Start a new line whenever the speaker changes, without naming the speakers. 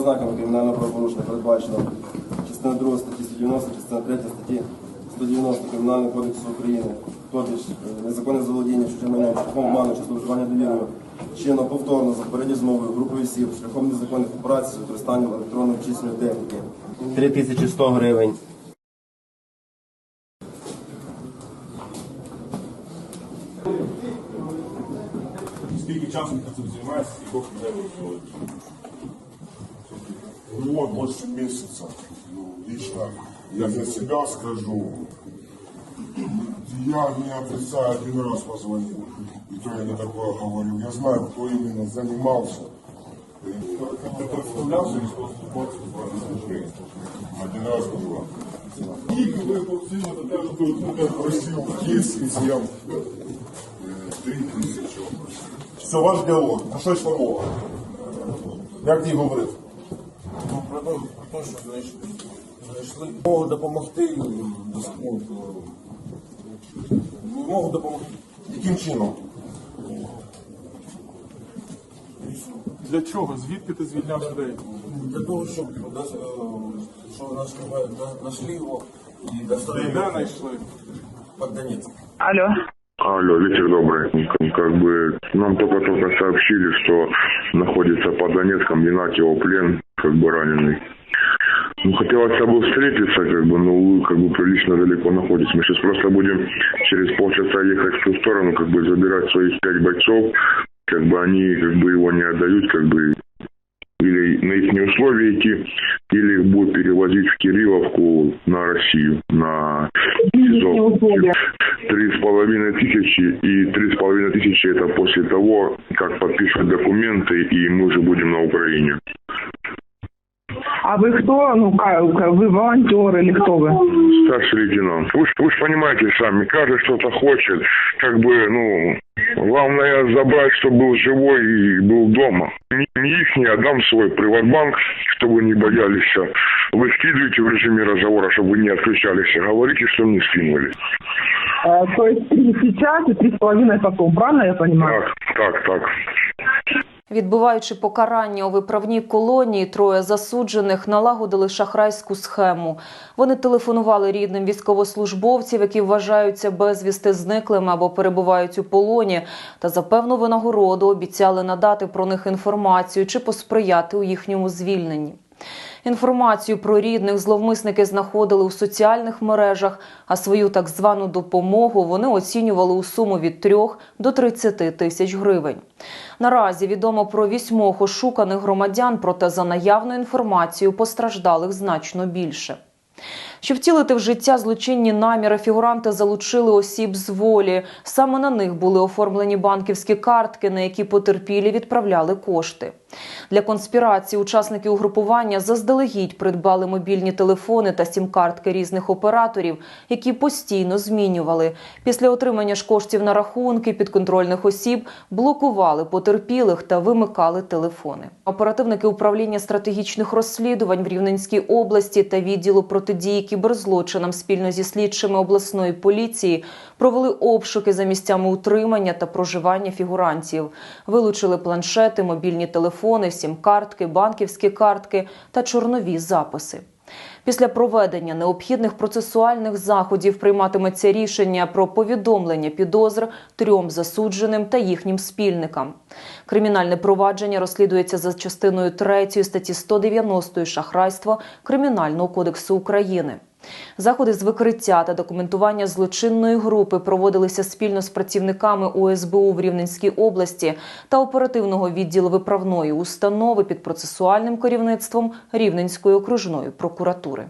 Ознаками кримінального правопорушення передбачено частина 2 статті 190, частина 3 статті 190 Кримінального кодексу України, тобто е, незаконне заволодіння чужим майном шляхом обману чи зловживання довірою, чинно повторно за попередньою змовою групою осіб шляхом незаконних операцій з використанням електронної обчисленої техніки. 3100 гривень.
Скільки часу ти цим займаєшся і поки не виходить? Ну, больше месяца. Ну, лично я за себя скажу. Я не отрицаю, один раз позвонил. И то я не такое говорил. Я знаю, кто именно занимался. Ты представлялся військовослужбовцем Один раз было. И вы получили, это даже кто-то просил, есть изъяв три тисячі. Це ваш діалог. Про що йшла мова? Як ти говорив?
Ну, про те, про те, що знайшли, знайшли. Можу допомогти ну, можу допомогти.
Яким чином?
Для чого? Звідки ти звільняв людей?
Для того, щоб нас, е, що наш КВ знайшли його і доставили
Де знайшли?
під Донецьк.
Алло.
Алло, вечер добрый. Как, как бы нам только-только сообщили, что находится под Донецком, Янакиево плен, как бы раненый. Ну, хотелось с тобой встретиться, как бы, но вы как бы прилично далеко находитесь. Мы сейчас просто будем через полчаса ехать в ту сторону, как бы забирать своих пять бойцов. Как бы они как бы его не отдают, как бы или на их условия идти, или их будут перевозить в Кирилловку на Россию, на СИЗО. Три с половиной тысячи, и три с половиной тысячи это после того, как подпишут документы, и мы уже будем на Украине.
А вы кто? Ну, вы волонтер или кто вы?
Старший лейтенант. Вы, ж- вы ж понимаете сами, каждый что-то хочет, как бы, ну, главное забрать, чтобы был живой и был дома. Не, не их, не отдам свой приватбанк, чтобы не боялись. Вы скидываете в режиме разговора, чтобы вы не отключались. Говорите, что не скинули.
Э, то есть три сейчас и три с половиной потом, правильно я понимаю?
Так, так, так.
Відбуваючи покарання у виправній колонії, троє засуджених налагодили шахрайську схему. Вони телефонували рідним військовослужбовців, які вважаються безвісти зниклими або перебувають у полоні, та за певну винагороду обіцяли надати про них інформацію чи посприяти у їхньому звільненні. Інформацію про рідних зловмисники знаходили у соціальних мережах, а свою так звану допомогу вони оцінювали у суму від 3 до 30 тисяч гривень. Наразі відомо про вісьмох ошуканих громадян, проте за наявною інформацією постраждалих значно більше. Щоб втілити в життя злочинні наміри, фігуранти залучили осіб з волі. Саме на них були оформлені банківські картки, на які потерпілі відправляли кошти. Для конспірації учасники угрупування заздалегідь придбали мобільні телефони та сім-картки різних операторів, які постійно змінювали. Після отримання ж коштів на рахунки підконтрольних осіб блокували потерпілих та вимикали телефони. Оперативники управління стратегічних розслідувань в Рівненській області та відділу протидії кіберзлочинам спільно зі слідчими обласної поліції провели обшуки за місцями утримання та проживання фігурантів, вилучили планшети, мобільні телефони, сім-картки, банківські картки та чорнові записи. Після проведення необхідних процесуальних заходів прийматиметься рішення про повідомлення підозр трьом засудженим та їхнім спільникам. Кримінальне провадження розслідується за частиною 3 статті 190 шахрайство Кримінального кодексу України. Заходи з викриття та документування злочинної групи проводилися спільно з працівниками УСБУ в Рівненській області та оперативного відділу виправної установи під процесуальним керівництвом Рівненської окружної прокуратури.